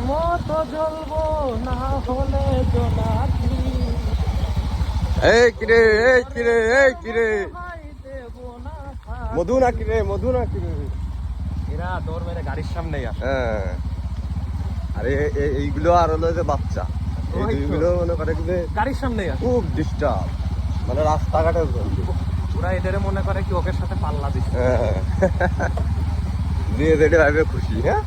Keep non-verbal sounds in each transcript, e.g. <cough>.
মতো জ্বলবো না হলে জোনাকি এই কিরে এই কিরে এই কিরে। ভাই দেব না ফাঁকি। মধু না কিরে মধু না কিরে। এরা দৌড় মেরে গাড়ির সামনেই আসে। হ্যাঁ। আরে এইগুলো আর হলো যে বাচ্চা। এই ওই মনে করে যে গাড়ির সামনেই আসে। খুব ডিস্টার্ব মানে রাস্তাঘাটে ওরা এদের মনে করে কি ওকে সাথে পাল্লা দিচ্ছে। হ্যাঁ। <laughs> দিয়ে যেটা ভাবে খুশি হ্যাঁ?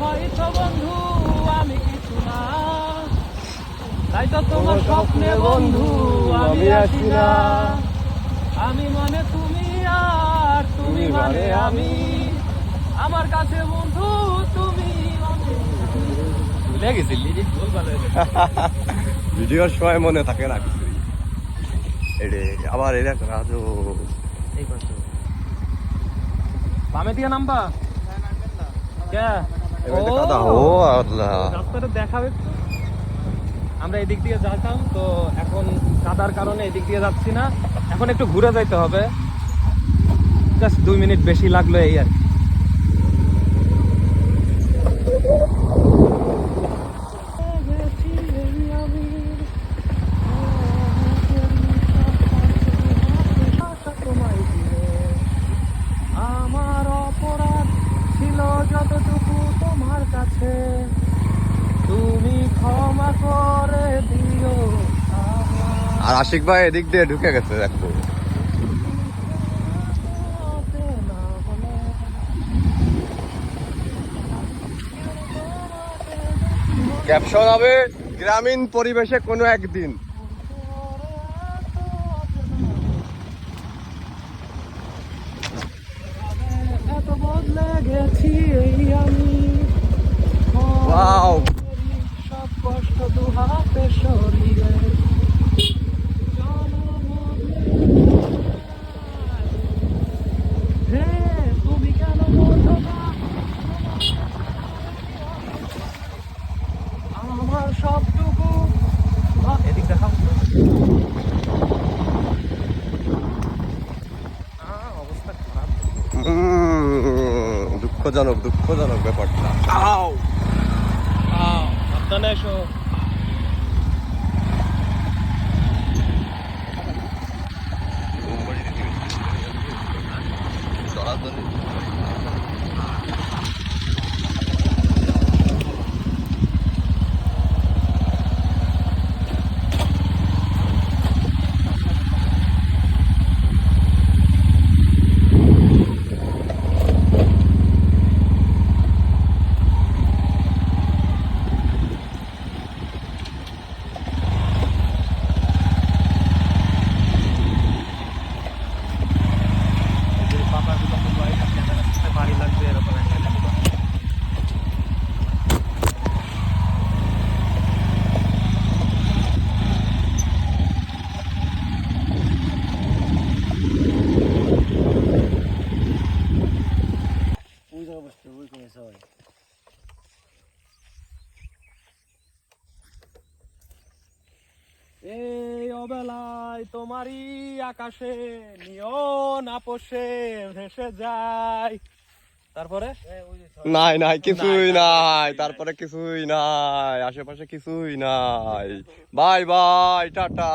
হয়তো বন্ধু আমি কিছু না। তাই তো তোমার স্বপ্নে বন্ধু আমি না। আমি মানে তুমি আর তুমি মানে আমি। আমার কাছে বন্ধু তুমি মানে <laughs> ভিডিওর সময় মনে থাকে না। এরে আবার এরা রাজু এই পাশে। বামে দিয়ে নামবা। কে? তো ও! আল্লাহ। রাস্তাটা দেখাবে আমরা এদিক দিয়ে যাইতাম তো এখন কাদার কারণে এদিক দিয়ে যাচ্ছি না। এখন একটু ঘুরে যাইতে হবে। জাস্ট দুই মিনিট বেশি লাগল এই আর কি। যতটুকু তোমার কাছে। তুমি ক্ষমা করে দিও আর আশিক ভাই এদিক দিয়ে ঢুকে গেছে, দেখো। ক্যাপশন হবে, গ্রামীণ পরিবেশে কোনো একদিন। এত বদলে গেছি এই আমি দুঃখজনক দুঃখজনক ব্যাপারটা। আও। আও সাবধানে এই অবেলায় তোমারই আকাশে নিয়ন আপোষে ভেসে যায়। তারপরে? নাই নাই। কিছুই নাই। তারপরে কিছুই নাই। আশেপাশে কিছুই নাই। Bye bye tata.